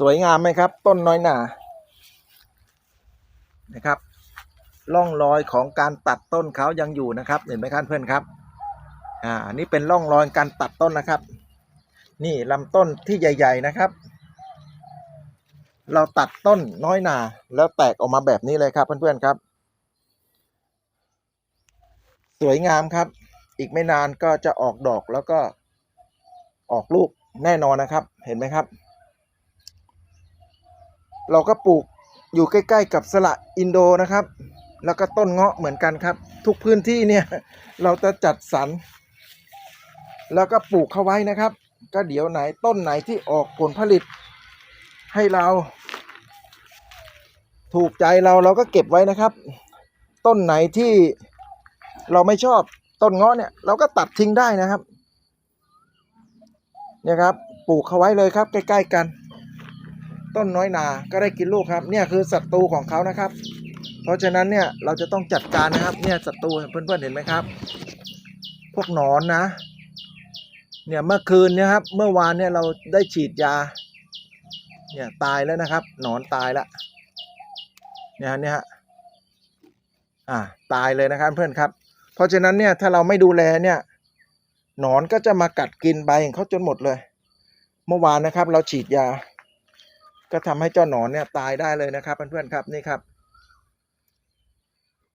สวยงามไหมครับ ต้นน้อยหนานะครับร่องรอยของการตัดต้นเขายังอยู่นะครับ เห็นไหมครับเพื่อนครับ อ่านนี่เป็นร่องรอยการตัดต้นนะครับ นี่ลำต้นที่ใหญ่ ๆนะครับ เราตัดต้นน้อยหนาแล้วแตกออกมาแบบนี้เลยครับ เพื่อนๆครับ สวยงามครับ อีกไม่นานก็จะออกดอกแล้วก็ออกลูกแน่นอนนะครับ เห็นไหมครับ เราก็ปลูกอยู่ใกล้ ๆ กับสละอินโดนะครับ แล้วก็ต้นเงาะเหมือนกันครับ ทุกพื้นที่เนี่ยเราจะจัดสรรแล้วก็ปลูกเข้าไว้นะครับ ก็เดี๋ยวไหนต้นไหนที่ออกผลผลิต ให้เราถูกใจเราเราก็เก็บไว้นะครับ ต้นไหนที่เราไม่ชอบต้นเงาะเนี่ยเราก็ตัดทิ้งได้นะครับ เนี่ยครับปลูกเขาไว้เลยครับ ใกล้ ๆ กัน ต้นน้อยนาก็ได้กินลูกครับเนี่ยคือศัตรูของเขานะครับ เพราะฉะนั้นเนี่ยเราจะต้องจัดการนะครับเนี่ยศัตรูเพื่อนๆเห็นไหมครับ พวกหนอนนะเนี่ยเมื่อคืนเนี่ยครับเมื่อวานเนี่ยเราได้ฉีดยาเนี่ยตายแล้วนะครับ หนอนตายแล้วเนี่ยฮะเนี่ยฮะอ่าตายเลยนะครับเพื่อนครับ เพราะฉะนั้นเนี่ยถ้าเราไม่ดูแลเนี่ยหนอนก็จะมากัดกินใบของเขาจนหมดเลย เมื่อวานนะครับ เราฉีดยา ก็ทำให้เจ้าหนอนเนี่ยตายได้เลยนะครับเพื่อนๆครับนี่ครับ